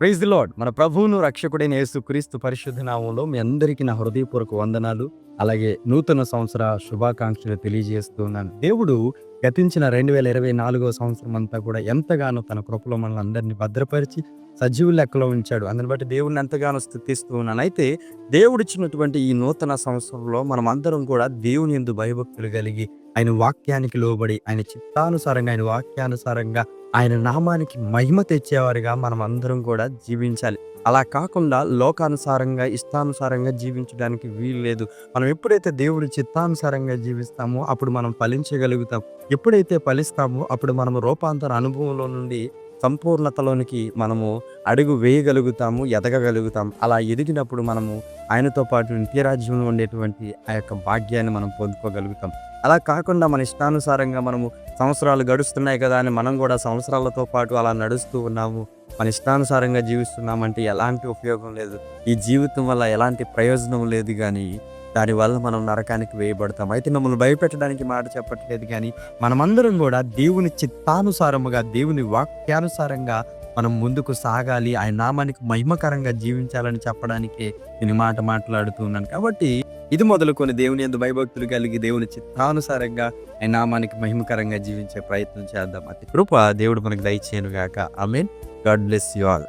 Praise the lord. మన ప్రభువును రక్షకుడైన యేసు క్రీస్తు పరిశుద్ధ నామంలో మీ అందరికీ నా హృదయపూర్వక వందనాలు. అలాగే నూతన సంవత్సర శుభాకాంక్షలు తెలియజేస్తున్నాను దేవుడు గతించిన రెండు వేల ఇరవై నాలుగో సంవత్సరం అంతా కూడా ఎంతగానో తన కృపలో మనల్ని అందరినీ భద్రపరిచి సజీవు లెక్కలో ఉంచాడు. అందుని బట్టి దేవుడిని ఎంతగానో స్థుతిస్తూ ఉన్నాను. అయితే దేవుడిచ్చినటువంటి ఈ నూతన సంవత్సరంలో మనం అందరం కూడా దేవుని ఎందు భయభక్తులు కలిగి ఆయన వాక్యానికి లోబడి ఆయన చిత్తానుసారంగా ఆయన వాక్యానుసారంగా ఆయన నామానికి మహిమ తెచ్చేవారిగా మనం అందరం కూడా జీవించాలి. అలా కాకుండా లోకానుసారంగా ఇష్టానుసారంగా జీవించడానికి వీలు లేదు. మనం ఎప్పుడైతే దేవుడి చిత్తానుసారంగా జీవిస్తామో అప్పుడు మనం ఫలించగలుగుతాం. ఎప్పుడైతే ఫలిస్తామో అప్పుడు మనం రూపాంతర అనుభవంలో నుండి సంపూర్ణతలోనికి మనము అడుగు వేయగలుగుతాము ఎదగగలుగుతాం. అలా ఎదిగినప్పుడు మనము ఆయనతో పాటు నిత్యరాజ్యంలో ఉండేటువంటి ఆ యొక్క భాగ్యాన్ని మనం పొందుకోగలుగుతాం. అలా కాకుండా మన ఇష్టానుసారంగా మనము సంవత్సరాలు గడుస్తున్నాయి కదా అని మనం కూడా సంవత్సరాలతో పాటు అలా నడుస్తూ ఉన్నాము. మన ఇష్టానుసారంగా జీవిస్తున్నామంటే ఎలాంటి ఉపయోగం లేదు. ఈ జీవితం వల్ల ఎలాంటి ప్రయోజనం లేదు కానీ దానివల్ల మనం నరకానికి వేయబడతాం. అయితే మమ్మల్ని భయపెట్టడానికి మాట చెప్పట్లేదు కానీ మనమందరం కూడా దేవుని చిత్తానుసారముగా దేవుని వాక్యానుసారంగా మనం ముందుకు సాగాలి ఆయన నామానికి మహిమకరంగా జీవించాలని చెప్పడానికి నేను మాట మాట్లాడుతున్నాను కాబట్టి ఇది మొదలుకొని దేవుని ఎందు భయభక్తులు కలిగి దేవుని చిత్తానుసారంగా ఆయన నామానికి మహిమకరంగా జీవించే ప్రయత్నం చేద్దాం. అతి కృప దేవుడు మనకు దయచేయను గాక I mean God bless you all.